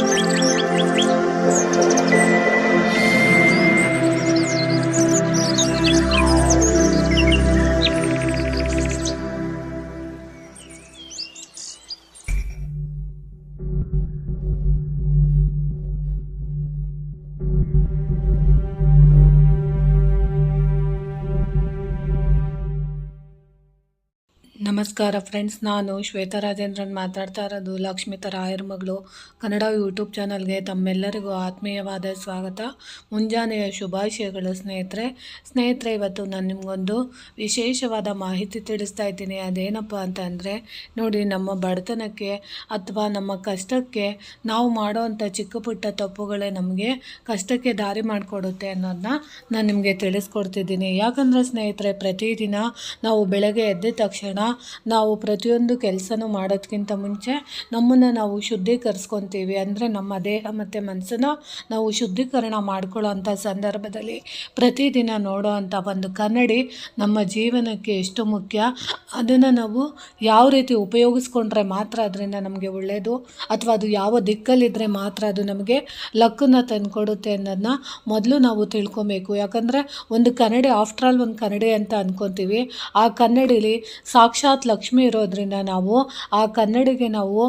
Thank you. ನಮಸ್ಕಾರ friends, ನಾನು ಶ್ವೇತಾ ರಾಜೇಂದ್ರನ್ ಮಾತಾಡ್ತಾ ಇರೋದು ಲಕ್ಷ್ಮಿತ ರಾಯರ್ ಮಗಳು. ಕನ್ನಡ ಯೂಟ್ಯೂಬ್ ಚಾನಲ್ಗೆ ತಮ್ಮೆಲ್ಲರಿಗೂ ಆತ್ಮೀಯವಾದ ಸ್ವಾಗತ. ಮುಂಜಾನೆಯ ಶುಭಾಶಯಗಳು ಸ್ನೇಹಿತರೆ. ಸ್ನೇಹಿತರೆ, ಇವತ್ತು ನಾನು ನಿಮಗೊಂದು ವಿಶೇಷವಾದ ಮಾಹಿತಿ ತಿಳಿಸ್ತಾ ಇದ್ದೀನಿ. ಅದೇನಪ್ಪ ಅಂತ ಅಂದರೆ, ನೋಡಿ, ನಮ್ಮ ಬಡತನಕ್ಕೆ ಅಥವಾ ನಮ್ಮ ಕಷ್ಟಕ್ಕೆ ನಾವು ಮಾಡೋವಂಥ ಚಿಕ್ಕ ಪುಟ್ಟ ತಪ್ಪುಗಳೇ ನಮಗೆ ಕಷ್ಟಕ್ಕೆ ದಾರಿ ಮಾಡಿಕೊಡುತ್ತೆ ಅನ್ನೋದನ್ನ ನಾನು ನಿಮಗೆ ತಿಳಿಸ್ಕೊಡ್ತಿದ್ದೀನಿ. ಯಾಕಂದರೆ ಸ್ನೇಹಿತರೆ, ಪ್ರತಿದಿನ ನಾವು ಬೆಳಗ್ಗೆ ಎದ್ದ ತಕ್ಷಣ ನಾವು ಪ್ರತಿಯೊಂದು ಕೆಲಸನೂ ಮಾಡೋದಕ್ಕಿಂತ ಮುಂಚೆ ನಮ್ಮನ್ನು ನಾವು ಶುದ್ಧೀಕರಿಸ್ಕೊತೀವಿ. ಅಂದರೆ ನಮ್ಮ ದೇಹ ಮತ್ತು ಮನಸ್ಸನ್ನು ನಾವು ಶುದ್ಧೀಕರಣ ಮಾಡ್ಕೊಳ್ಳೋ ಅಂಥ ಸಂದರ್ಭದಲ್ಲಿ ಪ್ರತಿದಿನ ನೋಡೋ ಅಂಥ ಒಂದು ಕನ್ನಡಿ ನಮ್ಮ ಜೀವನಕ್ಕೆ ಎಷ್ಟು ಮುಖ್ಯ, ಅದನ್ನು ನಾವು ಯಾವ ರೀತಿ ಉಪಯೋಗಿಸ್ಕೊಂಡ್ರೆ ಮಾತ್ರ ಅದರಿಂದ ನಮಗೆ ಒಳ್ಳೆಯದು ಅಥವಾ ಅದು ಯಾವ ದಿಕ್ಕಲ್ಲಿದ್ದರೆ ಮಾತ್ರ ಅದು ನಮಗೆ ಲಕ್ಕನ್ನ ತಂದುಕೊಡುತ್ತೆ ಅನ್ನೋದನ್ನ ಮೊದಲು ನಾವು ತಿಳ್ಕೊಬೇಕು. ಯಾಕಂದರೆ ಒಂದು ಕನ್ನಡಿ ಆಫ್ಟರ್ ಆಲ್ ಒಂದು ಕನ್ನಡಿ ಅಂತ ಅಂದ್ಕೊತೀವಿ ಆ ಕನ್ನಡಿಲಿ ಸಾಕ್ಷಾತ್ ಲಕ್ಷ್ಮಿ ಇರೋದ್ರಿಂದ ನಾವು ಆ ಕನ್ನಡಿಗೆ ನಾವು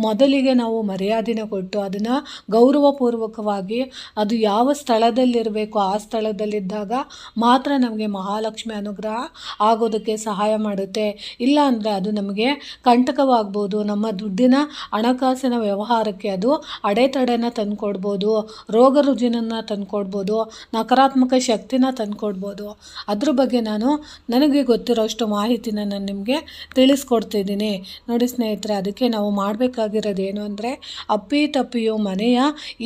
ಮೊದಲಿಗೆ ನಾವು ಮರ್ಯಾದೆನ ಕೊಟ್ಟು ಅದನ್ನು ಗೌರವಪೂರ್ವಕವಾಗಿ ಅದು ಯಾವ ಸ್ಥಳದಲ್ಲಿರಬೇಕು ಆ ಸ್ಥಳದಲ್ಲಿದ್ದಾಗ ಮಾತ್ರ ನಮಗೆ ಮಹಾಲಕ್ಷ್ಮಿ ಅನುಗ್ರಹ ಆಗೋದಕ್ಕೆ ಸಹಾಯ ಮಾಡುತ್ತೆ. ಇಲ್ಲ ಅಂದರೆ ಅದು ನಮಗೆ ಕಂಟಕವಾಗ್ಬೋದು. ನಮ್ಮ ದುಡ್ಡಿನ ಹಣಕಾಸಿನ ವ್ಯವಹಾರಕ್ಕೆ ಅದು ಅಡೆತಡೆನ ತಂದುಕೊಡ್ಬೋದು. ರೋಗ ರುಜಿನನ್ನು ತಂದುಕೊಡ್ಬೋದು. ನಕಾರಾತ್ಮಕ ಶಕ್ತಿನ ತಂದುಕೊಡ್ಬೋದು. ಅದ್ರ ಬಗ್ಗೆ ನಾನು ನನಗೆ ಗೊತ್ತಿರೋಷ್ಟು ಮಾಹಿತಿನ ನಾನು ನಿಮಗೆ ತಿಳಿಸ್ಕೊಡ್ತಿದ್ದೀನಿ. ನೋಡಿ ಸ್ನೇಹಿತರೆ, ಅದಕ್ಕೆ ನಾವು ಮಾಡಬೇಕಾಗಿರೋದು ಏನು ಅಂದರೆ ಅಪ್ಪಿ ತಪ್ಪಿಯು ಮನೆಯ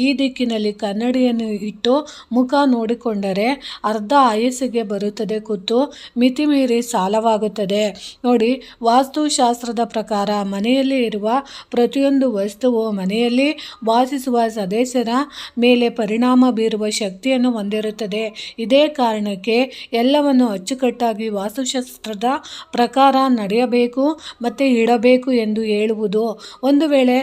ಈ ದಿಕ್ಕಿನಲ್ಲಿ ಕನ್ನಡಿಯನ್ನು ಇಟ್ಟು ಮುಖ ನೋಡಿಕೊಂಡರೆ ಅರ್ಧ ಆಯಸ್ಸಿಗೆ ಬರುತ್ತದೆ ಕೂತು ಮಿತಿಮೀರಿ ಸಾಲವಾಗುತ್ತದೆ. ನೋಡಿ, ವಾಸ್ತುಶಾಸ್ತ್ರದ ಪ್ರಕಾರ ಮನೆಯಲ್ಲಿ ಇರುವ ಪ್ರತಿಯೊಂದು ವಸ್ತುವು ಮನೆಯಲ್ಲಿ ವಾಸಿಸುವ ಸದಸ್ಯರ ಮೇಲೆ ಪರಿಣಾಮ ಬೀರುವ ಶಕ್ತಿಯನ್ನು ಹೊಂದಿರುತ್ತದೆ. ಇದೇ ಕಾರಣಕ್ಕೆ ಎಲ್ಲವನ್ನು ಅಚ್ಚುಕಟ್ಟಾಗಿ ವಾಸ್ತುಶಾಸ್ತ್ರದ ಪ್ರಕಾರ ನಡೆಯಬೇಕು ಮತ್ತು ಇಡಬೇಕು ಎಂದು ಹೇಳುವುದು. ಒಂದು ವೇಳೆ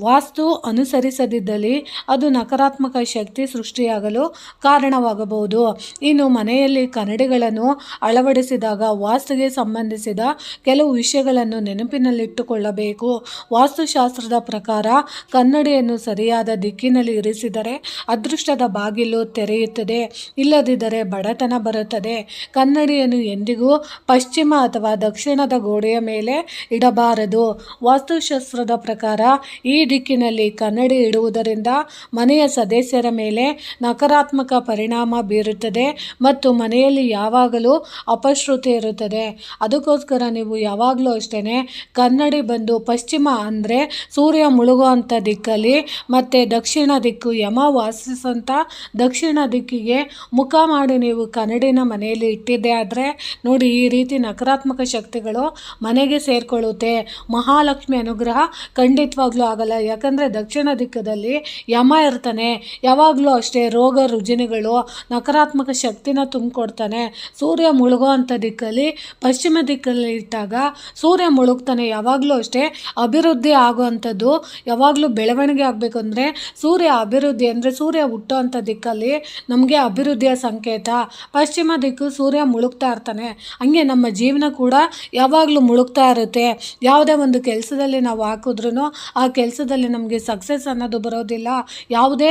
ವಾಸ್ತು ಅನುಸರಿಸದಿದ್ದಲ್ಲಿ ಅದು ನಕಾರಾತ್ಮಕ ಶಕ್ತಿ ಸೃಷ್ಟಿಯಾಗಲು ಕಾರಣವಾಗಬಹುದು. ಇನ್ನು ಮನೆಯಲ್ಲಿ ಕನ್ನಡಿಗಳನ್ನು ಅಳವಡಿಸಿದಾಗ ವಾಸ್ತುಗೆ ಸಂಬಂಧಿಸಿದ ಕೆಲವು ವಿಷಯಗಳನ್ನು ನೆನಪಿನಲ್ಲಿಟ್ಟುಕೊಳ್ಳಬೇಕು. ವಾಸ್ತುಶಾಸ್ತ್ರದ ಪ್ರಕಾರ, ಕನ್ನಡಿಯನ್ನು ಸರಿಯಾದ ದಿಕ್ಕಿನಲ್ಲಿ ಇರಿಸಿದರೆ ಅದೃಷ್ಟದ ಬಾಗಿಲು ತೆರೆಯುತ್ತದೆ. ಇಲ್ಲದಿದ್ದರೆ ಬಡತನ ಬರುತ್ತದೆ. ಕನ್ನಡಿಯನ್ನು ಎಂದಿಗೂ ಪಶ್ಚಿಮ ಅಥವಾ ದಕ್ಷಿಣದ ಗೋಡೆಯ ಮೇಲೆ ಇಡಬಾರದು. ವಾಸ್ತುಶಾಸ್ತ್ರದ ಪ್ರಕಾರ ಈ ದಿಕ್ಕಿನಲ್ಲಿ ಕನ್ನಡಿ ಇಡುವುದರಿಂದ ಮನೆಯ ಸದಸ್ಯರ ಮೇಲೆ ನಕಾರಾತ್ಮಕ ಪರಿಣಾಮ ಬೀರುತ್ತದೆ ಮತ್ತು ಮನೆಯಲ್ಲಿ ಯಾವಾಗಲೂ ಅಪಶ್ರುತಿ ಇರುತ್ತದೆ. ಅದಕ್ಕೋಸ್ಕರ ನೀವು ಯಾವಾಗಲೂ ಅಷ್ಟೇ ಕನ್ನಡಿ ಬಂದು ಪಶ್ಚಿಮ ಅಂದರೆ ಸೂರ್ಯ ಮುಳುಗುವಂಥ ದಿಕ್ಕಲ್ಲಿ ಮತ್ತು ದಕ್ಷಿಣ ದಿಕ್ಕು ಯಮ ವಾಸಿಸುವಂಥ ದಕ್ಷಿಣ ದಿಕ್ಕಿಗೆ ಮುಖ ಮಾಡಿ ನೀವು ಕನ್ನಡಿನ ಮನೆಯಲ್ಲಿ ಇಟ್ಟಿದ್ದೆ ಆದರೆ ನೋಡಿ ಈ ರೀತಿ ನಕಾರಾತ್ಮಕ ಶಕ್ತಿಗಳು ಮನೆಗೆ ಸೇರಿಕೊಳ್ಳುತ್ತೆ. ಮಹಾಲಕ್ಷ್ಮಿ ಅನುಗ್ರಹ ಖಂಡಿತವಾಗ್ಲೂ ಆಗಲ್ಲ. ಯಾಕಂದರೆ ದಕ್ಷಿಣ ದಿಕ್ಕದಲ್ಲಿ ಯಮ ಇರ್ತಾನೆ. ಯಾವಾಗಲೂ ಅಷ್ಟೇ ರೋಗ ರುಜಿನಗಳು ನಕಾರಾತ್ಮಕ ಶಕ್ತಿನ ತುಂಬಿಕೊಡ್ತಾನೆ. ಸೂರ್ಯ ಮುಳುಗೋ ಅಂಥ ದಿಕ್ಕಲ್ಲಿ, ಪಶ್ಚಿಮ ದಿಕ್ಕಲ್ಲಿ ಇಟ್ಟಾಗ ಸೂರ್ಯ ಮುಳುಗ್ತಾನೆ. ಯಾವಾಗಲೂ ಅಷ್ಟೇ ಅಭಿವೃದ್ಧಿ ಆಗುವಂಥದ್ದು ಯಾವಾಗಲೂ ಬೆಳವಣಿಗೆ ಆಗಬೇಕು ಅಂದರೆ ಸೂರ್ಯ ಅಭಿವೃದ್ಧಿ ಅಂದರೆ ಸೂರ್ಯ ಹುಟ್ಟೋ ಅಂಥ ದಿಕ್ಕಲ್ಲಿ ನಮಗೆ ಅಭಿವೃದ್ಧಿಯ ಸಂಕೇತ. ಪಶ್ಚಿಮ ದಿಕ್ಕು ಸೂರ್ಯ ಮುಳುಗ್ತಾ ಇರ್ತಾನೆ. ಹಂಗೆ ನಮ್ಮ ಜೀವನ ಕೂಡ ಯಾವಾಗಲೂ ಮುಳುಗ್ತಾ ಇರುತ್ತೆ. ಯಾವುದೇ ಒಂದು ಕೆಲಸದಲ್ಲಿ ನಾವು ಹಾಕಿದ್ರೂ ಆ ಕೆಲಸದಲ್ಲಿ ನಮಗೆ ಸಕ್ಸಸ್ ಅನ್ನೋದು ಬರೋದಿಲ್ಲ. ಯಾವುದೇ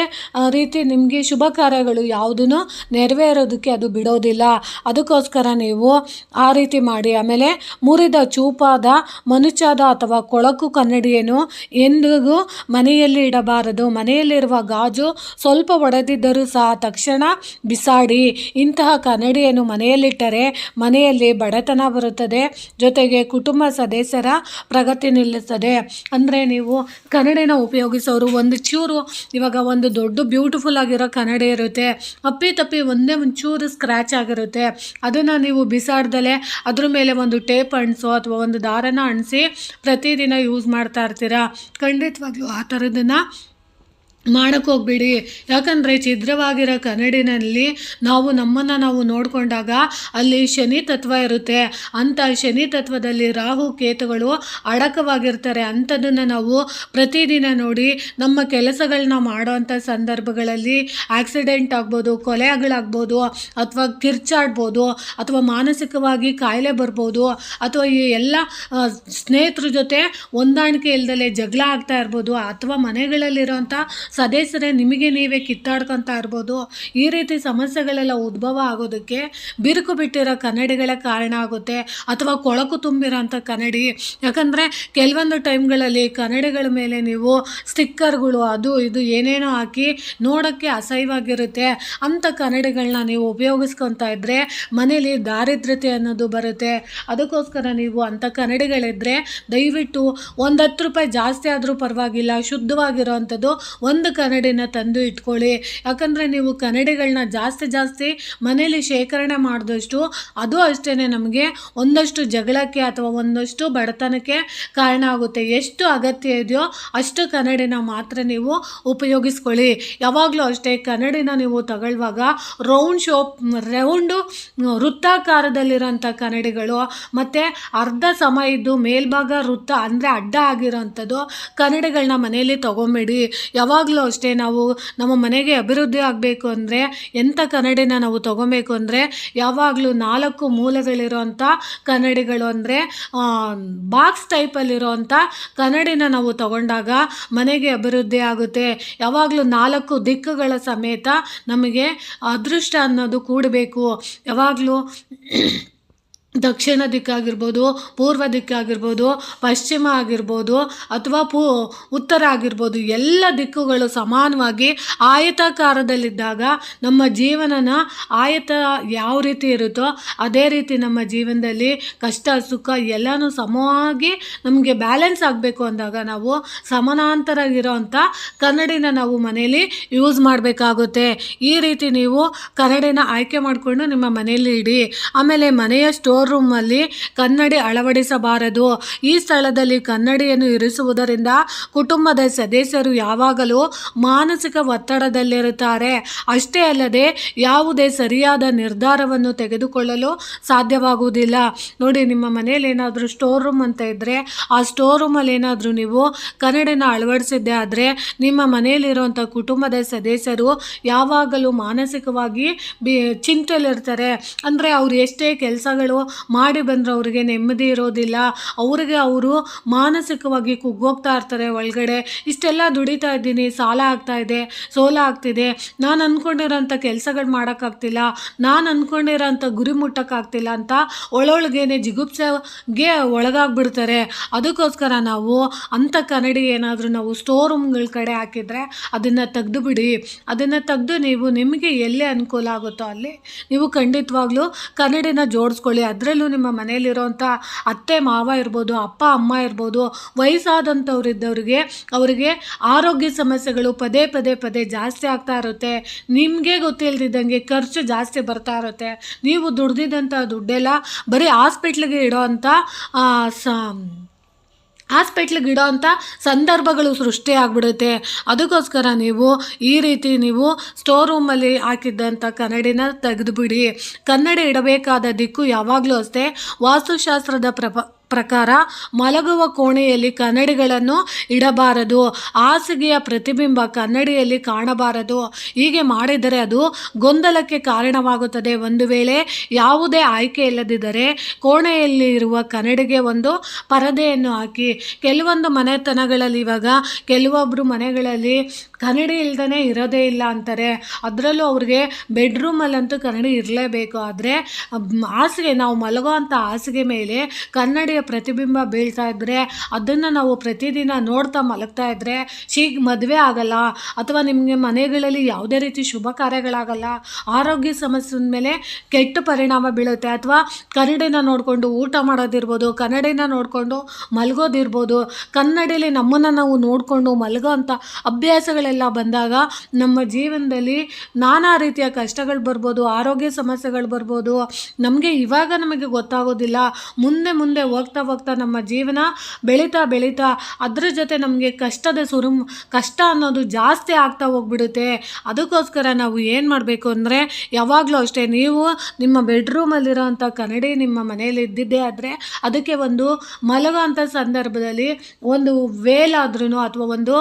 ರೀತಿ ನಿಮಗೆ ಶುಭ ಕಾರ್ಯಗಳು ಯಾವುದೂ ನೆರವೇರೋದಕ್ಕೆ ಅದು ಬಿಡೋದಿಲ್ಲ. ಅದಕ್ಕೋಸ್ಕರ ನೀವು ಆ ರೀತಿ ಮಾಡಿ. ಆಮೇಲೆ ಮುರಿದ ಚೂಪಾದ ಮನುಚಾದ ಅಥವಾ ಕೊಳಕು ಕನ್ನಡಿಯನ್ನು ಎಂದಿಗೂ ಮನೆಯಲ್ಲಿ ಇಡಬಾರದು. ಮನೆಯಲ್ಲಿರುವ ಗಾಜು ಸ್ವಲ್ಪ ಒಡೆದಿದ್ದರೂ ಸಹ ತಕ್ಷಣ ಬಿಸಾಡಿ. ಇಂತಹ ಕನ್ನಡಿಯನ್ನು ಮನೆಯಲ್ಲಿಟ್ಟರೆ ಮನೆಯಲ್ಲಿ ಬಡತನ ಬರುತ್ತದೆ. ಜೊತೆಗೆ ಕುಟುಂಬ ಸದಸ್ಯರ ಪ್ರಗತಿ ನಿಲ್ಲುತ್ತದೆ ಅಂದರೆ ನೀವು ಕನ್ನಡನ ಉಪಯೋಗಿಸೋರು, ಒಂದು ಚೂರು, ಇವಾಗ ಒಂದು ದೊಡ್ಡ ಬ್ಯೂಟಿಫುಲ್ ಆಗಿರೋ ಕನ್ನಡಿ ಇರುತ್ತೆ. ಅಪ್ಪಿ ತಪ್ಪಿ ಒಂದೇ ಒಂದು ಚೂರು ಸ್ಕ್ರ್ಯಾಚ್ ಆಗಿರುತ್ತೆ. ಅದನ್ನು ನೀವು ಬಿಸಾಡ್ದಲೆ ಅದ್ರ ಮೇಲೆ ಒಂದು ಟೇಪ್ ಅಣಿಸೋ ಅಥವಾ ಒಂದು ದಾರನ ಅಣಿಸಿ ಪ್ರತಿದಿನ ಯೂಸ್ ಮಾಡ್ತಾ ಇರ್ತೀರಾ? ಖಂಡಿತವಾಗ್ಲೂ ಆ ಥರದನ್ನು ಹೋಗ್ಬೇಡಿ. ಯಾಕಂದರೆ ಛಿದ್ರವಾಗಿರೋ ಕನ್ನಡಿನಲ್ಲಿ ನಾವು ನಮ್ಮನ್ನು ನಾವು ನೋಡಿಕೊಂಡಾಗ ಅಲ್ಲಿ ಶನಿ ತತ್ವ ಇರುತ್ತೆ. ಅಂಥ ಶನಿ ತತ್ವದಲ್ಲಿ ರಾಹು ಕೇತುಗಳು ಅಡಕವಾಗಿರ್ತಾರೆ ಅಂಥದ್ದನ್ನು ನಾವು ಪ್ರತಿದಿನ ನೋಡಿ ನಮ್ಮ ಕೆಲಸಗಳನ್ನ ಮಾಡೋವಂಥ ಸಂದರ್ಭಗಳಲ್ಲಿ ಆಕ್ಸಿಡೆಂಟ್ ಆಗ್ಬೋದು ಕೊಲೆಗಳಾಗ್ಬೋದು ಅಥವಾ ಕಿರ್ಚಾಡ್ಬೋದು, ಅಥವಾ ಮಾನಸಿಕವಾಗಿ ಕಾಯಿಲೆ ಬರ್ಬೋದು, ಅಥವಾ ಈ ಎಲ್ಲ ಸ್ನೇಹಿತರ ಜೊತೆ ಹೊಂದಾಣಿಕೆ ಇಲ್ಲದಲ್ಲೇ ಜಗಳ ಆಗ್ತಾ ಇರ್ಬೋದು, ಅಥವಾ ಮನೆಗಳಲ್ಲಿರೋಂಥ ಸದಸ್ಯರೇ ನಿಮಗೆ ನೀವೇ ಕಿತ್ತಾಡ್ಕೊತಾ ಇರ್ಬೋದು. ಈ ರೀತಿ ಸಮಸ್ಯೆಗಳೆಲ್ಲ ಉದ್ಭವ ಆಗೋದಕ್ಕೆ ಬಿರುಕು ಬಿಟ್ಟಿರೋ ಕನ್ನಡಿಗಳೇ ಕಾರಣ ಆಗುತ್ತೆ. ಅಥವಾ ಕೊಳಕು ತುಂಬಿರೋಂಥ ಕನ್ನಡಿ. ಯಾಕಂದರೆ ಕೆಲವೊಂದು ಟೈಮ್ಗಳಲ್ಲಿ ಕನ್ನಡಿಗಳ ಮೇಲೆ ನೀವು ಸ್ಟಿಕ್ಕರ್ಗಳು ಅದು ಇದು ಏನೇನೋ ಹಾಕಿ ನೋಡೋಕ್ಕೆ ಅಸಹ್ಯವಾಗಿರುತ್ತೆ. ಅಂಥ ಕನ್ನಡಿಗಳನ್ನ ನೀವು ಉಪಯೋಗಿಸ್ಕೊತಾ ಇದ್ದರೆ ಮನೇಲಿ ದಾರಿದ್ರ್ಯತೆ ಅನ್ನೋದು ಬರುತ್ತೆ. ಅದಕ್ಕೋಸ್ಕರ ನೀವು ಅಂಥ ಕನ್ನಡಿಗಳಿದ್ದರೆ ದಯವಿಟ್ಟು ಒಂದು ಹತ್ತು ರೂಪಾಯಿ ಜಾಸ್ತಿ ಆದರೂ ಪರವಾಗಿಲ್ಲ, ಶುದ್ಧವಾಗಿರೋ ಅಂಥದ್ದು ಒಂದು ಕನ್ನಡಿನ ತಂದು ಇಟ್ಕೊಳ್ಳಿ. ಯಾಕಂದರೆ ನೀವು ಕನ್ನಡಿಗಳನ್ನ ಜಾಸ್ತಿ ಜಾಸ್ತಿ ಮನೇಲಿ ಶೇಖರಣೆ ಮಾಡಿದಷ್ಟು ಅದು ಅಷ್ಟೇ ನಮಗೆ ಒಂದಷ್ಟು ಜಗಳಕ್ಕೆ ಅಥವಾ ಒಂದಷ್ಟು ಬಡತನಕ್ಕೆ ಕಾರಣ ಆಗುತ್ತೆ. ಎಷ್ಟು ಅಗತ್ಯ ಇದೆಯೋ ಅಷ್ಟು ಕನ್ನಡಿನ ಮಾತ್ರ ನೀವು ಉಪಯೋಗಿಸ್ಕೊಳ್ಳಿ. ಯಾವಾಗಲೂ ಅಷ್ಟೇ ಕನ್ನಡಿನ ನೀವು ತಗೊಳ್ಳುವಾಗ ರೌಂಡ್ ಶೋಪ್ ರೌಂಡು ವೃತ್ತಾಕಾರದಲ್ಲಿರೋಂಥ ಕನ್ನಡಿಗಳು ಮತ್ತು ಅರ್ಧ ಸಮ ಇದ್ದು ಮೇಲ್ಭಾಗ ವೃತ್ತ ಅಂದರೆ ಅಡ್ಡ ಆಗಿರೋಂಥದ್ದು ಕನ್ನಡಿಗಳನ್ನ ಮನೆಯಲ್ಲಿ ತೊಗೊಂಬೇಡಿ. ಯಾವಾಗಲೂ ಅಷ್ಟೇ ನಾವು ನಮ್ಮ ಮನೆಗೆ ಅಭಿವೃದ್ಧಿ ಆಗಬೇಕು ಅಂದರೆ ಎಂಥ ಕನ್ನಡಿನ ನಾವು ತೊಗೊಬೇಕು ಅಂದರೆ ಯಾವಾಗಲೂ ನಾಲ್ಕು ಮೂಲೆಗಳಿರೋಂಥ ಕನ್ನಡಿಗಳು ಅಂದರೆ ಬಾಕ್ಸ್ ಟೈಪಲ್ಲಿರೋಂಥ ಕನ್ನಡಿನ ನಾವು ತಗೊಂಡಾಗ ಮನೆಗೆ ಅಭಿವೃದ್ಧಿ ಆಗುತ್ತೆ. ಯಾವಾಗಲೂ ನಾಲ್ಕು ದಿಕ್ಕುಗಳ ಸಮೇತ ನಮಗೆ ಅದೃಷ್ಟ ಅನ್ನೋದು ಕೂಡಬೇಕು. ಯಾವಾಗಲೂ ದಕ್ಷಿಣ ದಿಕ್ಕಾಗಿರ್ಬೋದು, ಪೂರ್ವ ದಿಕ್ಕಾಗಿರ್ಬೋದು, ಪಶ್ಚಿಮ ಆಗಿರ್ಬೋದು ಅಥವಾ ಪೂ, ಉತ್ತರ ಆಗಿರ್ಬೋದು, ಎಲ್ಲ ದಿಕ್ಕುಗಳು ಸಮಾನವಾಗಿ ಆಯತಾಕಾರದಲ್ಲಿದ್ದಾಗ ನಮ್ಮ ಜೀವನನ ಆಯತ ಯಾವ ರೀತಿ ಇರುತ್ತೋ ಅದೇ ರೀತಿ ನಮ್ಮ ಜೀವನದಲ್ಲಿ ಕಷ್ಟ, ಸುಖ ಎಲ್ಲನೂ ಸಮವಾಗಿ ನಮಗೆ ಬ್ಯಾಲೆನ್ಸ್ ಆಗಬೇಕು ಅಂದಾಗ ನಾವು ಸಮಾನಾಂತರ ಇರೋವಂಥ ಕನ್ನಡಿನ ನಾವು ಮನೆಯಲ್ಲಿ ಯೂಸ್ ಮಾಡಬೇಕಾಗುತ್ತೆ. ಈ ರೀತಿ ನೀವು ಕನ್ನಡಿನ ಆಯ್ಕೆ ಮಾಡಿಕೊಂಡು ನಿಮ್ಮ ಮನೆಯಲ್ಲಿ ಇಡಿ. ಆಮೇಲೆ ಮನೆಯ ಸ್ಟೋರ್ ರೂಮಲ್ಲಿ ಕನ್ನಡಿ ಅಳವಡಿಸಬಾರದು. ಈ ಸ್ಥಳದಲ್ಲಿ ಕನ್ನಡಿಯನ್ನು ಇರಿಸುವುದರಿಂದ ಕುಟುಂಬದ ಸದಸ್ಯರು ಯಾವಾಗಲೂ ಮಾನಸಿಕ ಒತ್ತಡದಲ್ಲಿರುತ್ತಾರೆ. ಅಷ್ಟೇ ಅಲ್ಲದೆ ಯಾವುದೇ ಸರಿಯಾದ ನಿರ್ಧಾರವನ್ನು ತೆಗೆದುಕೊಳ್ಳಲು ಸಾಧ್ಯವಾಗುವುದಿಲ್ಲ. ನೋಡಿ, ನಿಮ್ಮ ಮನೆಯಲ್ಲಿ ಏನಾದರೂ ಸ್ಟೋರ್ ರೂಮ್ ಅಂತ ಇದ್ದರೆ ಆ ಸ್ಟೋರ್ ರೂಮಲ್ಲಿ ಏನಾದರೂ ನೀವು ಕನ್ನಡಿನ ಅಳವಡಿಸಿದ್ದೆ ಆದರೆ ನಿಮ್ಮ ಮನೆಯಲ್ಲಿರುವಂಥ ಕುಟುಂಬದ ಸದಸ್ಯರು ಯಾವಾಗಲೂ ಮಾನಸಿಕವಾಗಿ ಬಿ ಚಿಂತೆಯಲ್ಲಿರ್ತಾರೆ. ಅಂದರೆ ಅವ್ರು ಎಷ್ಟೇ ಕೆಲಸಗಳು ಮಾಡಿ ಬಂದರೆ ಅವರಿಗೆ ನೆಮ್ಮದಿ ಇರೋದಿಲ್ಲ. ಅವ್ರಿಗೆ ಅವರು ಮಾನಸಿಕವಾಗಿ ಕುಗ್ಗೋಗ್ತಾ ಇರ್ತಾರೆ ಒಳಗಡೆ. ಇಷ್ಟೆಲ್ಲ ದುಡಿತಾ ಇದ್ದೀನಿ, ಸಾಲ ಆಗ್ತಾ ಇದೆ, ಸೋಲ ಆಗ್ತಿದೆ. ನಾನು ಅಂದ್ಕೊಂಡಿರೋಂಥ ಕೆಲಸಗಳು ಮಾಡೋಕ್ಕಾಗ್ತಿಲ್ಲ ನಾನು ಅಂದ್ಕೊಂಡಿರೋಂಥ ಗುರಿ ಮುಟ್ಟೋಕ್ಕಾಗ್ತಿಲ್ಲ ಅಂತ ಒಳೊಳಗೇನೆ ಜಿಗುಪ್ಸೆಗೆ ಒಳಗಾಗ್ಬಿಡ್ತಾರೆ. ಅದಕ್ಕೋಸ್ಕರ ನಾವು ಅಂಥ ಕನ್ನಡಿ ಏನಾದರೂ ನಾವು ಸ್ಟೋರ್ ರೂಮ್ಗಳ ಕಡೆ ಹಾಕಿದರೆ ಅದನ್ನು ತೆಗೆದು ಬಿಡಿ ಅದನ್ನು ತೆಗೆದು ನೀವು ನಿಮಗೆ ಎಲ್ಲೇ ಅನುಕೂಲ ಆಗುತ್ತೋ ಅಲ್ಲಿ ನೀವು ಖಂಡಿತವಾಗ್ಲೂ ಕನ್ನಡಿನ ಜೋಡಿಸ್ಕೊಳ್ಳಿ. ಅದರಲ್ಲೂ ನಿಮ್ಮ ಮನೆಯಲ್ಲಿರೋಂಥ ಅತ್ತೆ, ಮಾವ ಇರ್ಬೋದು, ಅಪ್ಪ, ಅಮ್ಮ ಇರ್ಬೋದು ವಯಸ್ಸಾದಂಥವ್ರು ಇದ್ದವ್ರಿಗೆ ಅವರಿಗೆ ಆರೋಗ್ಯ ಸಮಸ್ಯೆಗಳು ಪದೇ ಪದೇ ಪದೇ ಜಾಸ್ತಿ ಆಗ್ತಾ ಇರುತ್ತೆ. ನಿಮಗೆ ಗೊತ್ತಿಲ್ದಿದ್ದಂಗೆ ಖರ್ಚು ಜಾಸ್ತಿ ಬರ್ತಾ ಇರುತ್ತೆ. ನೀವು ದುಡ್ದಿದ್ದಂಥ ದುಡ್ಡೆಲ್ಲ ಬರೀ ಹಾಸ್ಪಿಟ್ಲಿಗೆ ಇಡೋ ಅಂಥ ಸ ಹಾಸ್ಪಿಟ್ಲಿಗೆ ಅಂಥ ಸಂದರ್ಭಗಳು ಸೃಷ್ಟಿಯಾಗ್ಬಿಡುತ್ತೆ ಅದಕ್ಕೋಸ್ಕರ ನೀವು ಈ ರೀತಿ ನೀವು ಸ್ಟೋರ್ ರೂಮಲ್ಲಿ ಹಾಕಿದ್ದಂಥ ಕನ್ನಡಿನ ತೆಗೆದುಬಿಡಿ. ಕನ್ನಡಿ ಇಡಬೇಕಾದ ದಿಕ್ಕು ಯಾವಾಗಲೂ ಅಷ್ಟೇ. ವಾಸ್ತುಶಾಸ್ತ್ರದ ಪ್ರಪ ಪ್ರಕಾರ ಮಲಗುವ ಕೋಣೆಯಲ್ಲಿ ಕನ್ನಡಿಗಳನ್ನು ಇಡಬಾರದು. ಹಾಸಿಗೆಯ ಪ್ರತಿಬಿಂಬ ಕನ್ನಡಿಯಲ್ಲಿ ಕಾಣಬಾರದು. ಹೀಗೆ ಮಾಡಿದರೆ ಅದು ಗೊಂದಲಕ್ಕೆ ಕಾರಣವಾಗುತ್ತದೆ. ಒಂದು ವೇಳೆ ಯಾವುದೇ ಆಯ್ಕೆ ಇಲ್ಲದಿದ್ದರೆ ಕೋಣೆಯಲ್ಲಿ ಇರುವ ಕನ್ನಡಿಗೆ ಒಂದು ಪರದೆಯನ್ನು ಹಾಕಿ. ಕೆಲವೊಂದು ಮನೆತನಗಳಲ್ಲಿ ಇವಾಗ ಕೆಲವೊಬ್ಬರು ಮನೆಗಳಲ್ಲಿ ಕನ್ನಡಿ ಇಲ್ದೇ ಇರೋದೇ ಇಲ್ಲ ಅಂತಾರೆ. ಅದರಲ್ಲೂ ಅವ್ರಿಗೆ ಬೆಡ್ರೂಮಲ್ಲಂತೂ ಕನ್ನಡಿ ಇರಲೇಬೇಕು. ಆದರೆ ಹಾಸಿಗೆ, ನಾವು ಮಲಗೋ ಅಂಥ ಹಾಸಿಗೆ ಮೇಲೆ ಕನ್ನಡಿಯ ಪ್ರತಿಬಿಂಬ ಬೀಳ್ತಾ ಇದ್ದರೆ ಅದನ್ನು ನಾವು ಪ್ರತಿದಿನ ನೋಡ್ತಾ ಮಲಗ್ತಾ ಇದ್ದರೆ ಶೀಘ್ರ ಮದುವೆ ಆಗಲ್ಲ. ಅಥವಾ ನಿಮಗೆ ಮನೆಗಳಲ್ಲಿ ಯಾವುದೇ ರೀತಿ ಶುಭ ಕಾರ್ಯಗಳಾಗಲ್ಲ. ಆರೋಗ್ಯ ಸಮಸ್ಯೆ ಮೇಲೆ ಕೆಟ್ಟ ಪರಿಣಾಮ ಬೀಳುತ್ತೆ. ಅಥವಾ ಕನ್ನಡಿನ ನೋಡಿಕೊಂಡು ಊಟ ಮಾಡೋದಿರ್ಬೋದು, ಕನ್ನಡಿನ ನೋಡಿಕೊಂಡು ಮಲಗೋದಿರ್ಬೋದು. ಕನ್ನಡಿಲಿ ನಮ್ಮನ್ನು ನಾವು ನೋಡಿಕೊಂಡು ಮಲಗೋ ಅಂಥ ಅಭ್ಯಾಸಗಳೆಲ್ಲ ಸಮಸ್ಯೆಗಳೆಲ್ಲ ಬಂದಾಗ ನಮ್ಮ ಜೀವನದಲ್ಲಿ ನಾನಾ ರೀತಿಯ ಕಷ್ಟಗಳು ಬರ್ಬೋದು, ಆರೋಗ್ಯ ಸಮಸ್ಯೆಗಳು ಬರ್ಬೋದು. ನಮಗೆ ಇವಾಗ ನಮಗೆ ಗೊತ್ತಾಗೋದಿಲ್ಲ. ಮುಂದೆ ಮುಂದೆ ಹೋಗ್ತಾ ಹೋಗ್ತಾ ನಮ್ಮ ಜೀವನ ಬೆಳೀತಾ ಬೆಳೀತಾ ಅದ್ರ ಜೊತೆ ನಮಗೆ ಕಷ್ಟದ ಸುರುಮ್ ಕಷ್ಟ ಅನ್ನೋದು ಜಾಸ್ತಿ ಆಗ್ತಾ ಹೋಗ್ಬಿಡುತ್ತೆ. ಅದಕ್ಕೋಸ್ಕರ ನಾವು ಏನು ಮಾಡಬೇಕು ಅಂದರೆ ಯಾವಾಗಲೂ ಅಷ್ಟೇ ನೀವು ನಿಮ್ಮ ಬೆಡ್ರೂಮಲ್ಲಿರೋಂಥ ಕನ್ನಡಿ ನಿಮ್ಮ ಮನೆಯಲ್ಲಿ ಇದ್ದಿದ್ದೇ ಆದರೆ ಅದಕ್ಕೆ ಒಂದು ಮಲಗೋಂಥ ಸಂದರ್ಭದಲ್ಲಿ ಒಂದು ವೇಲಾದ್ರೂ ಅಥವಾ ಒಂದು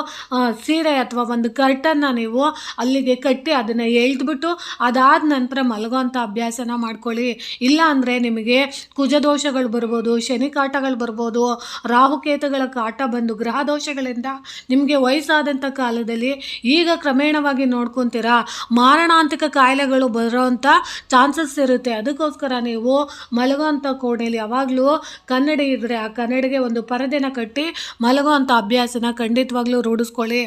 ಸೀರೆ ಅಥವಾ ಒಂದು ಕರ್ಟನ್ನ ನೀವು ಅಲ್ಲಿಗೆ ಕಟ್ಟಿ ಅದನ್ನು ಎಳ್ದ್ಬಿಟ್ಟು ಅದಾದ ನಂತರ ಮಲಗೋಂಥ ಅಭ್ಯಾಸನ ಮಾಡ್ಕೊಳ್ಳಿ. ಇಲ್ಲ ಅಂದರೆ ನಿಮಗೆ ಕುಜದೋಷಗಳು ಬರ್ಬೋದು ಶನಿ ಕಾಟಗಳು ಬರ್ಬೋದು, ರಾಹುಕೇತುಗಳ ಕಾಟ ಬಂದು ಗ್ರಹ ದೋಷಗಳಿಂದ ನಿಮಗೆ ವಯಸ್ಸಾದಂಥ ಕಾಲದಲ್ಲಿ ಈಗ ಕ್ರಮೇಣವಾಗಿ ನೋಡ್ಕೊತೀರಾ? ಮಾರಣಾಂತಿಕ ಕಾಯಿಲೆಗಳು ಬರೋವಂಥ ಚಾನ್ಸಸ್ ಇರುತ್ತೆ. ಅದಕ್ಕೋಸ್ಕರ ನೀವು ಮಲಗುವಂಥ ಕೋಣೆಯಲ್ಲಿ ಯಾವಾಗಲೂ ಕನ್ನಡಿ ಇದ್ದರೆ ಆ ಕನ್ನಡಿಗೆ ಒಂದು ಪರದೆನ ಕಟ್ಟಿ ಮಲಗುವಂಥ ಅಭ್ಯಾಸನ ಖಂಡಿತವಾಗ್ಲೂ ರೂಢಿಸ್ಕೊಳ್ಳಿ.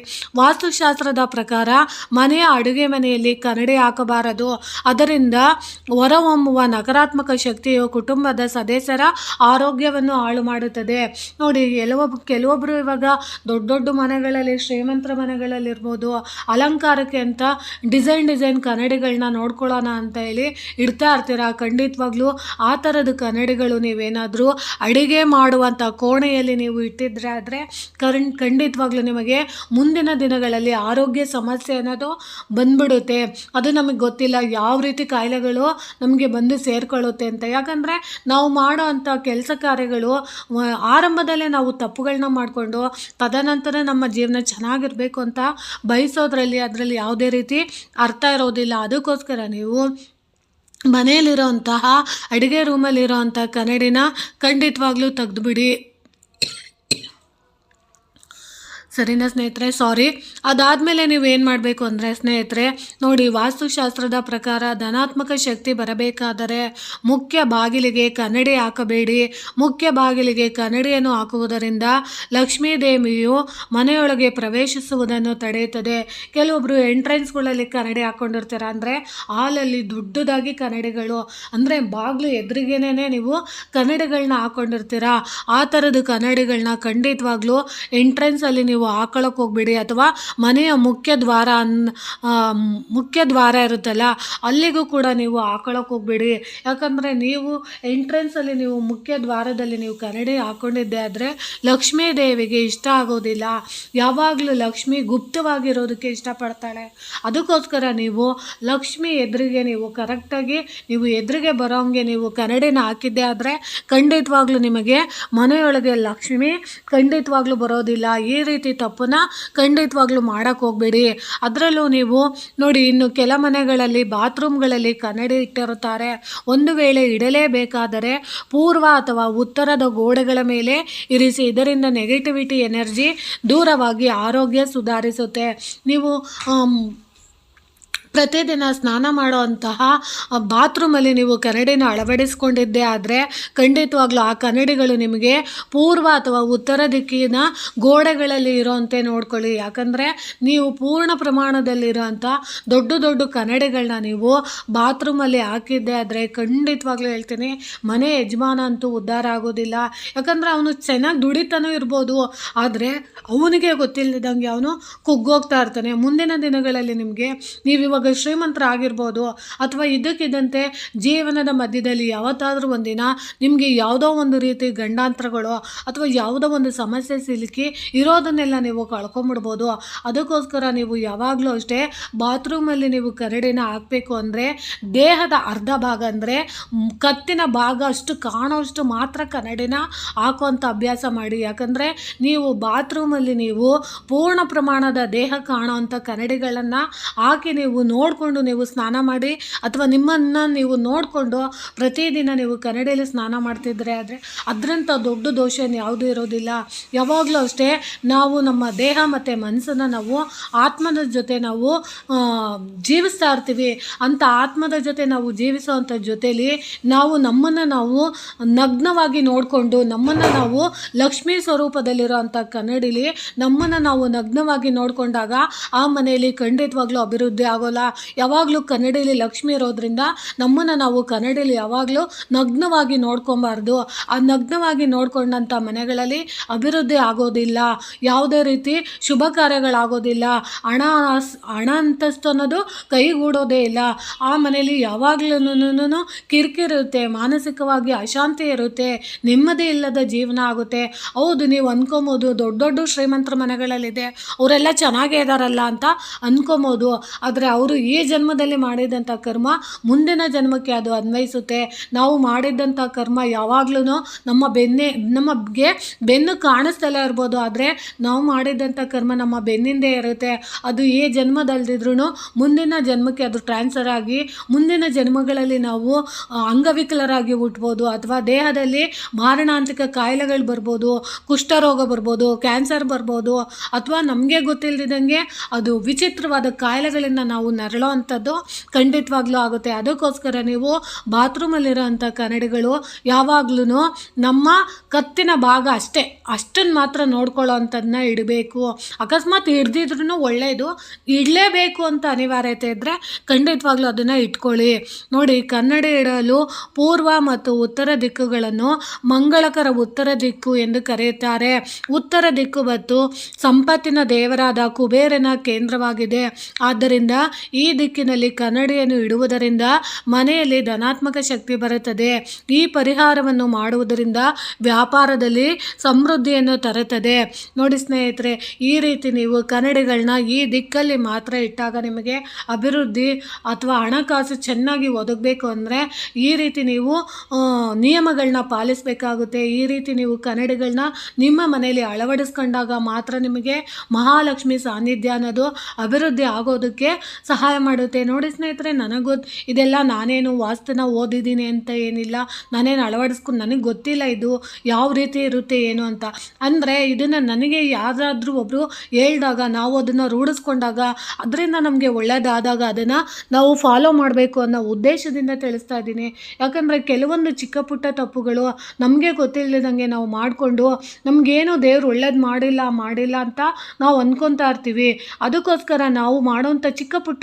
ವಾಸ್ತುಶಾಸ್ತ್ರದ ಪ್ರಕಾರ ಮನೆಯ ಅಡುಗೆ ಮನೆಯಲ್ಲಿ ಕನ್ನಡಿ ಹಾಕಬಾರದು. ಅದರಿಂದ ಹೊರಹೊಮ್ಮುವ ನಕಾರಾತ್ಮಕ ಶಕ್ತಿಯು ಕುಟುಂಬದ ಸದಸ್ಯರ ಆರೋಗ್ಯವನ್ನು ಹಾಳು ಮಾಡುತ್ತದೆ. ನೋಡಿ ಕೆಲವೊಬ್ಬ ಕೆಲವೊಬ್ಬರು ಇವಾಗ ದೊಡ್ಡ ದೊಡ್ಡ ಮನೆಗಳಲ್ಲಿ, ಶ್ರೀಮಂತರ ಮನೆಗಳಲ್ಲಿರ್ಬೋದು, ಅಲಂಕಾರಕ್ಕೆ ಅಂತ ಡಿಸೈನ್ ಡಿಸೈನ್ ಕನ್ನಡಿಗಳನ್ನ ನೋಡ್ಕೊಳ್ಳೋಣ ಅಂತ ಹೇಳಿ ಇಡ್ತಾ ಇರ್ತೀರ? ಖಂಡಿತವಾಗ್ಲೂ ಆ ಥರದ ಕನ್ನಡಿಗಳು ನೀವೇನಾದರೂ ಅಡುಗೆ ಮಾಡುವಂಥ ಕೋಣೆಯಲ್ಲಿ ನೀವು ಇಟ್ಟಿದ್ರೆ ಆದರೆ ಕರಣ್, ಖಂಡಿತವಾಗ್ಲೂ ನಿಮಗೆ ಮುಂದಿನ ದಿನಗಳಲ್ಲಿ ಆರೋಗ್ಯ ಸಮಸ್ಯೆ ಅನ್ನೋದು ಬಂದ್ಬಿಡುತ್ತೆ. ಅದು ನಮಗೆ ಗೊತ್ತಿಲ್ಲ ಯಾವ ರೀತಿ ಕಾಯಿಲೆಗಳು ನಮಗೆ ಬಂದು ಸೇರ್ಕೊಳ್ಳುತ್ತೆ ಅಂತ. ಯಾಕಂದರೆ ನಾವು ಮಾಡೋ ಅಂಥ ಕೆಲಸ ಕಾರ್ಯಗಳು ಆರಂಭದಲ್ಲೇ ನಾವು ತಪ್ಪುಗಳನ್ನ ಮಾಡಿಕೊಂಡು ತದನಂತರ ನಮ್ಮ ಜೀವನ ಚೆನ್ನಾಗಿರಬೇಕು ಅಂತ ಬಯಸೋದ್ರಲ್ಲಿ ಅದರಲ್ಲಿ ಯಾವುದೇ ರೀತಿ ಅರ್ಥ ಇರೋದಿಲ್ಲ. ಅದಕ್ಕೋಸ್ಕರ ನೀವು ಮನೆಯಲ್ಲಿರೋಂತಹ ಅಡುಗೆ ರೂಮಲ್ಲಿರೋಂಥ ಕನ್ನಡಿನ ಖಂಡಿತವಾಗ್ಲೂ ತೆಗೆದುಬಿಡಿ. ಸರಿನಾ ಸ್ನೇಹಿತರೆ ಸಾರಿ ಅದಾದಮೇಲೆ ನೀವು ಏನು ಮಾಡಬೇಕು ಅಂದರೆ ಸ್ನೇಹಿತರೆ, ನೋಡಿ ವಾಸ್ತುಶಾಸ್ತ್ರದ ಪ್ರಕಾರ ಧನಾತ್ಮಕ ಶಕ್ತಿ ಬರಬೇಕಾದರೆ ಮುಖ್ಯ ಬಾಗಿಲಿಗೆ ಕನ್ನಡಿ ಹಾಕಬೇಡಿ. ಮುಖ್ಯ ಬಾಗಿಲಿಗೆ ಕನ್ನಡಿಯನ್ನು ಹಾಕುವುದರಿಂದ ಲಕ್ಷ್ಮೀ ದೇವಿಯು ಮನೆಯೊಳಗೆ ಪ್ರವೇಶಿಸುವುದನ್ನು ತಡೆಯುತ್ತದೆ. ಕೆಲವೊಬ್ಬರು ಎಂಟ್ರೆನ್ಸ್ಗಳಲ್ಲಿ ಕನ್ನಡಿ ಹಾಕ್ಕೊಂಡಿರ್ತಾರೆ ಅಂದರೆ ಹಾಲಲ್ಲಿ ದೊಡ್ಡದಾಗಿ ಕನ್ನಡಿಗಳು, ಅಂದರೆ ಬಾಗಿಲು ಎದುರಿಗೇನೆ ನೀವು ಕನ್ನಡಿಗಳನ್ನ ಹಾಕ್ಕೊಂಡಿರ್ತೀರ ಆ ಥರದ ಕನ್ನಡಿಗಳನ್ನ ಖಂಡಿತವಾಗ್ಲೂ ಎಂಟ್ರೆನ್ಸಲ್ಲಿ ನೀವು ಹಾಕೊಳ್ಳೋಕೆ ಹೋಗ್ಬೇಡಿ ಅಥವಾ ಮನೆಯ ಮುಖ್ಯ ದ್ವಾರ ಅನ್ ಮುಖ್ಯ ದ್ವಾರ ಇರುತ್ತಲ್ಲ, ಅಲ್ಲಿಗೂ ಕೂಡ ನೀವು ಹಾಕೊಳ್ಳೋಕೆ ಹೋಗ್ಬೇಡಿ. ಯಾಕಂದರೆ ನೀವು ಎಂಟ್ರೆನ್ಸಲ್ಲಿ ನೀವು ಮುಖ್ಯ ದ್ವಾರದಲ್ಲಿ ನೀವು ಕನ್ನಡಿ ಹಾಕ್ಕೊಂಡಿದ್ದೆ ಆದರೆ ಲಕ್ಷ್ಮೀ ದೇವಿಗೆ ಇಷ್ಟ ಆಗೋದಿಲ್ಲ. ಯಾವಾಗಲೂ ಲಕ್ಷ್ಮಿ ಗುಪ್ತವಾಗಿರೋದಕ್ಕೆ ಇಷ್ಟಪಡ್ತಾಳೆ. ಅದಕ್ಕೋಸ್ಕರ ನೀವು ಲಕ್ಷ್ಮಿ ಎದುರಿಗೆ ನೀವು ಕರೆಕ್ಟಾಗಿ ನೀವು ಎದುರಿಗೆ ಬರೋಂಗೆ ನೀವು ಕನ್ನಡಿನ ಹಾಕಿದ್ದೆ ಆದರೆ ಖಂಡಿತವಾಗ್ಲೂ ನಿಮಗೆ ಮನೆಯೊಳಗೆ ಲಕ್ಷ್ಮಿ ಖಂಡಿತವಾಗ್ಲೂ ಬರೋದಿಲ್ಲ. ಈ ರೀತಿ ತಪ್ಪನ್ನ ಖಂಡಿತವಾಗ್ಲೂ ಮಾಡೋಕ್ಕೆ ಹೋಗಬೇಡಿ. ಅದರಲ್ಲೂ ನೀವು ನೋಡಿ, ಇನ್ನು ಕೆಲ ಮನೆಗಳಲ್ಲಿ ಬಾತ್ರೂಮ್ಗಳಲ್ಲಿ ಕನ್ನಡಿ ಇಟ್ಟಿರುತ್ತಾರೆ. ಒಂದು ವೇಳೆ ಇಡಲೇಬೇಕಾದರೆ ಪೂರ್ವ ಅಥವಾ ಉತ್ತರದ ಗೋಡೆಗಳ ಮೇಲೆ ಇರಿಸಿ, ಇದರಿಂದ ನೆಗೆಟಿವಿಟಿ ಎನರ್ಜಿ ದೂರವಾಗಿ ಆರೋಗ್ಯ ಸುಧಾರಿಸುತ್ತೆ. ನೀವು ಪ್ರತಿದಿನ ಸ್ನಾನ ಮಾಡುವಂತಹ ಬಾತ್ರೂಮಲ್ಲಿ ನೀವು ಕನ್ನಡಿನ ಅಳವಡಿಸ್ಕೊಂಡಿದ್ದೇ ಆದರೆ ಖಂಡಿತವಾಗ್ಲೂ ಆ ಕನ್ನಡಿಗಳು ನಿಮಗೆ ಪೂರ್ವ ಅಥವಾ ಉತ್ತರ ದಿಕ್ಕಿನ ಗೋಡೆಗಳಲ್ಲಿ ಇರೋಂತೆ ನೋಡ್ಕೊಳ್ಳಿ. ಯಾಕಂದರೆ ನೀವು ಪೂರ್ಣ ಪ್ರಮಾಣದಲ್ಲಿರೋಂಥ ದೊಡ್ಡ ದೊಡ್ಡ ಕನ್ನಡಿಗಳನ್ನ ನೀವು ಬಾತ್ರೂಮಲ್ಲಿ ಹಾಕಿದ್ದೆ ಆದರೆ ಖಂಡಿತವಾಗ್ಲೂ ಹೇಳ್ತೀನಿ ಮನೆ ಯಜಮಾನ ಅಂತೂ ಉದ್ಧಾರ ಆಗೋದಿಲ್ಲ. ಯಾಕಂದರೆ ಅವನು ಚೆನ್ನಾಗಿ ದುಡಿತಾನೂ ಇರ್ಬೋದು, ಆದರೆ ಅವನಿಗೆ ಗೊತ್ತಿಲ್ಲದಂಗೆ ಅವನು ಕುಗ್ಗೋಗ್ತಾ ಇರ್ತಾನೆ. ಮುಂದಿನ ದಿನಗಳಲ್ಲಿ ನಿಮಗೆ ನೀವು ಇವಾಗ ಶ್ರೀಮಂತರಾಗಿರ್ಬೋದು ಅಥವಾ ಇದಕ್ಕಿದ್ದಂತೆ ಜೀವನದ ಮಧ್ಯದಲ್ಲಿ ಯಾವತ್ತಾದರೂ ಒಂದಿನ ನಿಮಗೆ ಯಾವುದೋ ಒಂದು ರೀತಿ ಗಂಡಾಂತರಗಳು ಅಥವಾ ಯಾವುದೋ ಒಂದು ಸಮಸ್ಯೆ ಸಿಲುಕಿ ಇರೋದನ್ನೆಲ್ಲ ನೀವು ಕಳ್ಕೊಂಬಿಡ್ಬೋದು. ಅದಕ್ಕೋಸ್ಕರ ನೀವು ಯಾವಾಗಲೂ ಅಷ್ಟೇ ಬಾತ್ರೂಮಲ್ಲಿ ನೀವು ಕರಡಿನ ಹಾಕಬೇಕು ಅಂದರೆ ದೇಹದ ಅರ್ಧ ಭಾಗ ಅಂದರೆ ಕತ್ತಿನ ಭಾಗ ಅಷ್ಟು ಕಾಣೋಷ್ಟು ಮಾತ್ರ ಕನ್ನಡಿನ ಹಾಕುವಂಥ ಅಭ್ಯಾಸ ಮಾಡಿ. ಯಾಕಂದರೆ ನೀವು ಬಾತ್ರೂಮಲ್ಲಿ ನೀವು ಪೂರ್ಣ ಪ್ರಮಾಣದ ದೇಹ ಕಾಣೋವಂಥ ಕನ್ನಡಿಗಳನ್ನು ಹಾಕಿ ನೀವು ನೋಡಿಕೊಂಡು ನೀವು ಸ್ನಾನ ಮಾಡಿ ಅಥವಾ ನಿಮ್ಮನ್ನು ನೀವು ನೋಡಿಕೊಂಡು ಪ್ರತಿದಿನ ನೀವು ಕನ್ನಡಿಯಲ್ಲಿ ಸ್ನಾನ ಮಾಡ್ತಿದ್ರೆ ಆದರೆ ಅದರಂಥ ದೊಡ್ಡ ದೋಷ ಯಾವುದೂ ಇರೋದಿಲ್ಲ. ಯಾವಾಗಲೂ ಅಷ್ಟೇ ನಾವು ನಮ್ಮ ದೇಹ ಮತ್ತು ಮನಸ್ಸನ್ನು ನಾವು ಆತ್ಮದ ಜೊತೆ ನಾವು ಜೀವಿಸ್ತಾ ಇರ್ತೀವಿ. ಅಂತ ಆತ್ಮದ ಜೊತೆ ನಾವು ಜೀವಿಸೋವಂಥ ಜೊತೇಲಿ ನಾವು ನಮ್ಮನ್ನು ನಾವು ನಗ್ನವಾಗಿ ನೋಡಿಕೊಂಡು ನಮ್ಮನ್ನು ನಾವು ಲಕ್ಷ್ಮೀ ಸ್ವರೂಪದಲ್ಲಿರೋ ಅಂಥ ಕನ್ನಡಿಲಿ ನಮ್ಮನ್ನು ನಾವು ನಗ್ನವಾಗಿ ನೋಡಿಕೊಂಡಾಗ ಆ ಮನೆಯಲ್ಲಿ ಖಂಡಿತವಾಗ್ಲೂ ಅಭಿವೃದ್ಧಿ ಆಗೋಲ್ಲ. ಯಾವಾಗಲೂ ಕನ್ನಡಿಯಲ್ಲಿ ಲಕ್ಷ್ಮಿ ಇರೋದ್ರಿಂದ ನಮ್ಮನ್ನು ನಾವು ಕನ್ನಡಿಯಲ್ಲಿ ಯಾವಾಗಲೂ ನಗ್ನವಾಗಿ ನೋಡ್ಕೊಬಾರ್ದು. ಆ ನಗ್ನವಾಗಿ ನೋಡ್ಕೊಂಡಂಥ ಮನೆಗಳಲ್ಲಿ ಅಭಿವೃದ್ಧಿ ಆಗೋದಿಲ್ಲ. ಯಾವುದೇ ರೀತಿ ಶುಭ ಕಾರ್ಯಗಳಾಗೋದಿಲ್ಲ. ಹಣ ಹಣ ಅಂತಸ್ತು ಅನ್ನೋದು ಕೈಗೂಡೋದೇ ಇಲ್ಲ. ಆ ಮನೇಲಿ ಯಾವಾಗಲೂ ಕಿರಿಕಿರುತ್ತೆ ಮಾನಸಿಕವಾಗಿ ಅಶಾಂತಿ ಇರುತ್ತೆ, ನೆಮ್ಮದಿ ಇಲ್ಲದ ಜೀವನ ಆಗುತ್ತೆ. ಹೌದು, ನೀವು ಅನ್ಕೊಬೋದು ದೊಡ್ಡ ದೊಡ್ಡ ಶ್ರೀಮಂತರ ಮನೆಗಳಲ್ಲಿದೆ, ಅವರೆಲ್ಲ ಚೆನ್ನಾಗೇ ಇದಾರಲ್ಲ ಅಂತ ಅನ್ಕೊಬೋದು. ಆದರೆ ಅವರು ಈ ಜನ್ಮದಲ್ಲಿ ಮಾಡಿದಂಥ ಕರ್ಮ ಮುಂದಿನ ಜನ್ಮಕ್ಕೆ ಅದು ಅನ್ವಯಿಸುತ್ತೆ. ನಾವು ಮಾಡಿದ್ದಂಥ ಕರ್ಮ ಯಾವಾಗ್ಲೂ ನಮ್ಮ ಬೆನ್ನೆ, ನಮಗೆ ಬೆನ್ನು ಕಾಣಿಸ್ತಲೇ ಇರ್ಬೋದು. ಆದರೆ ನಾವು ಮಾಡಿದಂಥ ಕರ್ಮ ನಮ್ಮ ಬೆನ್ನಿಂದೆ ಇರುತ್ತೆ. ಅದು ಈ ಜನ್ಮದಲ್ದಿದ್ರೂ ಮುಂದಿನ ಜನ್ಮಕ್ಕೆ ಅದು ಟ್ರಾನ್ಸ್ಫರ್ ಆಗಿ ಮುಂದಿನ ಜನ್ಮಗಳಲ್ಲಿ ನಾವು ಅಂಗವಿಕಲರಾಗಿ ಹುಟ್ಬೋದು. ಅಥವಾ ದೇಹದಲ್ಲಿ ಮಾರಣಾಂತಿಕ ಕಾಯಿಲೆಗಳು ಬರ್ಬೋದು, ಕುಷ್ಠರೋಗ ಬರ್ಬೋದು ಕ್ಯಾನ್ಸರ್ ಬರ್ಬೋದು. ಅಥವಾ ನಮಗೆ ಗೊತ್ತಿಲ್ಲದಿದ್ದಂಗೆ ಅದು ವಿಚಿತ್ರವಾದ ಕಾಯಿಲೆಗಳಿಂದ ನಾವು ನರಳೋ ಅಂಥದ್ದು ಖಂಡಿತವಾಗ್ಲೂ ಆಗುತ್ತೆ. ಅದಕ್ಕೋಸ್ಕರ ನೀವು ಬಾತ್ರೂಮಲ್ಲಿರೋಂಥ ಕನ್ನಡಿಗಳು ಯಾವಾಗ್ಲೂ ನಮ್ಮ ಕತ್ತಿನ ಭಾಗ ಅಷ್ಟೇ. ಅಷ್ಟನ್ನು ಮಾತ್ರ ನೋಡ್ಕೊಳ್ಳೋ ಅಂಥದ್ದನ್ನ ಇಡಬೇಕು. ಅಕಸ್ಮಾತ್ ಹಿಡ್ದಿದ್ರೂ ಒಳ್ಳೆಯದು ಇಡಲೇಬೇಕು ಅಂತ ಅನಿವಾರ್ಯತೆ ಇದ್ದರೆ ಖಂಡಿತವಾಗ್ಲೂ ಅದನ್ನು ಇಟ್ಕೊಳ್ಳಿ. ನೋಡಿ, ಕನ್ನಡಿ ಇಡಲು ಪೂರ್ವ ಮತ್ತು ಉತ್ತರ ದಿಕ್ಕುಗಳನ್ನು ಮಂಗಳಕರ ಉತ್ತರ ದಿಕ್ಕು ಎಂದು ಕರೆಯುತ್ತಾರೆ. ಉತ್ತರ ದಿಕ್ಕು ಮತ್ತು ಸಂಪತ್ತಿನ ದೇವರಾದ ಕುಬೇರನ ಕೇಂದ್ರವಾಗಿದೆ. ಆದ್ದರಿಂದ ಈ ದಿಕ್ಕಿನಲ್ಲಿ ಕನ್ನಡಿಯನ್ನು ಇಡುವುದರಿಂದ ಮನೆಯಲ್ಲಿ ಧನಾತ್ಮಕ ಶಕ್ತಿ ಬರುತ್ತದೆ. ಈ ಪರಿಹಾರವನ್ನು ಮಾಡುವುದರಿಂದ ವ್ಯಾಪಾರದಲ್ಲಿ ಸಮೃದ್ಧಿಯನ್ನು ತರುತ್ತದೆ. ನೋಡಿ ಸ್ನೇಹಿತರೆ, ಈ ರೀತಿ ನೀವು ಕನ್ನಡಿಗಳನ್ನ ಈ ದಿಕ್ಕಲ್ಲಿ ಮಾತ್ರ ಇಟ್ಟಾಗ ನಿಮಗೆ ಅಭಿವೃದ್ಧಿ ಅಥವಾ ಹಣಕಾಸು ಚೆನ್ನಾಗಿ ಒದಗಬೇಕು ಅಂದರೆ ಈ ರೀತಿ ನೀವು ನಿಯಮಗಳನ್ನ ಪಾಲಿಸಬೇಕಾಗುತ್ತೆ. ಈ ರೀತಿ ನೀವು ಕನ್ನಡಿಗಳನ್ನ ನಿಮ್ಮ ಮನೆಯಲ್ಲಿ ಅಳವಡಿಸ್ಕೊಂಡಾಗ ಮಾತ್ರ ನಿಮಗೆ ಮಹಾಲಕ್ಷ್ಮಿ ಸಾನ್ನಿಧ್ಯ ಅನ್ನೋದು ಅಭಿವೃದ್ಧಿ ಆಗೋದಕ್ಕೆ ಸಹಾಯ ಮಾಡುತ್ತೆ. ನೋಡಿ ಸ್ನೇಹಿತರೆ, ನನಗೆ ಗೊತ್ತು ಇದೆಲ್ಲ ನಾನೇನು ವಾಸ್ತನ ಓದಿದ್ದೀನಿ ಅಂತ ಏನಿಲ್ಲ. ನಾನೇನು ಅಳವಡಿಸ್ಕೊಂಡು ನನಗೆ ಗೊತ್ತಿಲ್ಲ ಇದು ಯಾವ ರೀತಿ ಇರುತ್ತೆ, ಏನು ಅಂತ. ಅಂದರೆ ಇದನ್ನು ನನಗೆ ಯಾರಾದರೂ ಒಬ್ಬರು ಹೇಳಿದಾಗ, ನಾವು ಅದನ್ನು ರೂಢಿಸ್ಕೊಂಡಾಗ, ಅದರಿಂದ ನಮಗೆ ಒಳ್ಳೆಯದಾದಾಗ ಅದನ್ನು ನಾವು ಫಾಲೋ ಮಾಡಬೇಕು ಅನ್ನೋ ಉದ್ದೇಶದಿಂದ ತಿಳಿಸ್ತಾ ಇದ್ದೀನಿ. ಯಾಕಂದರೆ ಕೆಲವೊಂದು ಚಿಕ್ಕ ಪುಟ್ಟ ತಪ್ಪುಗಳು ನಮಗೆ ಗೊತ್ತಿಲ್ಲದಂಗೆ ನಾವು ಮಾಡಿಕೊಂಡು, ನಮಗೇನು ದೇವ್ರು ಒಳ್ಳೇದು ಮಾಡಿಲ್ಲ ಮಾಡಿಲ್ಲ ಅಂತ ನಾವು ಅಂದ್ಕೊತಾ ಇರ್ತೀವಿ. ಅದಕ್ಕೋಸ್ಕರ ನಾವು ಮಾಡೋಂಥ ಚಿಕ್ಕ ಪುಟ್ಟಗಳನ್ನ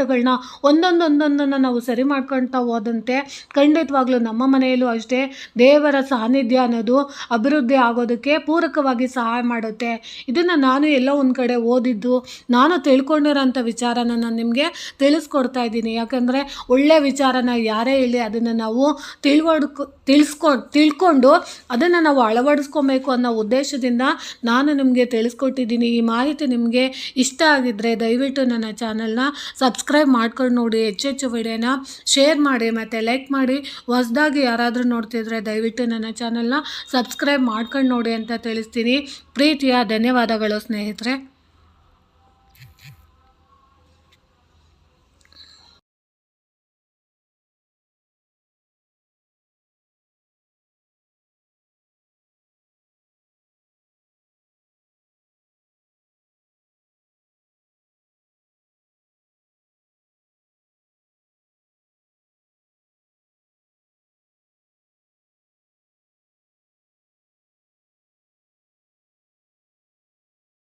ಒಂದೊಂದು ಒಂದೊಂದನ್ನು ನಾವು ಸರಿ ಮಾಡ್ಕೊಳ್ತಾ ಹೋದಂತೆ ಖಂಡಿತವಾಗ್ಲೂ ನಮ್ಮ ಮನೆಯಲ್ಲೂ ಅಷ್ಟೇ ದೇವರ ಸಾನ್ನಿಧ್ಯ ಅನ್ನೋದು ಅಭಿವೃದ್ಧಿ ಆಗೋದಕ್ಕೆ ಪೂರಕವಾಗಿ ಸಹಾಯ ಮಾಡುತ್ತೆ. ಇದನ್ನು ನಾನು ಎಲ್ಲ ಒಂದು ಕಡೆ ಓದಿದ್ದು, ನಾನು ತಿಳ್ಕೊಂಡಿರೋಂಥ ವಿಚಾರನ ನಾನು ನಿಮಗೆ ತಿಳಿಸ್ಕೊಡ್ತಾ ಇದ್ದೀನಿ. ಯಾಕಂದರೆ ಒಳ್ಳೆಯ ವಿಚಾರನ ಯಾರೇ ಹೇಳಿ ಅದನ್ನು ನಾವು ತಿಳ್ವಡ್ಕೊ ತಿಳಿಸ್ಕೊಂಡು ತಿಳ್ಕೊಂಡು ಅದನ್ನು ನಾವು ಅಳವಡಿಸ್ಕೊಬೇಕು ಅನ್ನೋ ಉದ್ದೇಶದಿಂದ ನಾನು ನಿಮಗೆ ತಿಳಿಸ್ಕೊಟ್ಟಿದ್ದೀನಿ. ಈ ಮಾಹಿತಿ ನಿಮಗೆ ಇಷ್ಟ ಆಗಿದ್ದರೆ ದಯವಿಟ್ಟು ನನ್ನ ಚಾನಲ್ನ ಸಬ್ಸ್ಕ್ರೈಬ್ ಮಾಡ್ಕೊಂಡು ನೋಡಿ ಹೆಚ್ಚೆಚ್ಚು ವಿಡಿಯೋನ ಶೇರ್ ಮಾಡಿ, ಮತ್ತು ಲೈಕ್ ಮಾಡಿ. ಹೊಸ್ದಾಗಿ ಯಾರಾದರೂ ನೋಡ್ತಿದ್ರೆ ದಯವಿಟ್ಟು ನನ್ನ ಚಾನಲ್ನ ಸಬ್ಸ್ಕ್ರೈಬ್ ಮಾಡ್ಕೊಂಡು ನೋಡಿ ಅಂತ ತಿಳಿಸ್ತೀನಿ. ಪ್ರೀತಿಯ ಧನ್ಯವಾದಗಳು ಸ್ನೇಹಿತರೆ.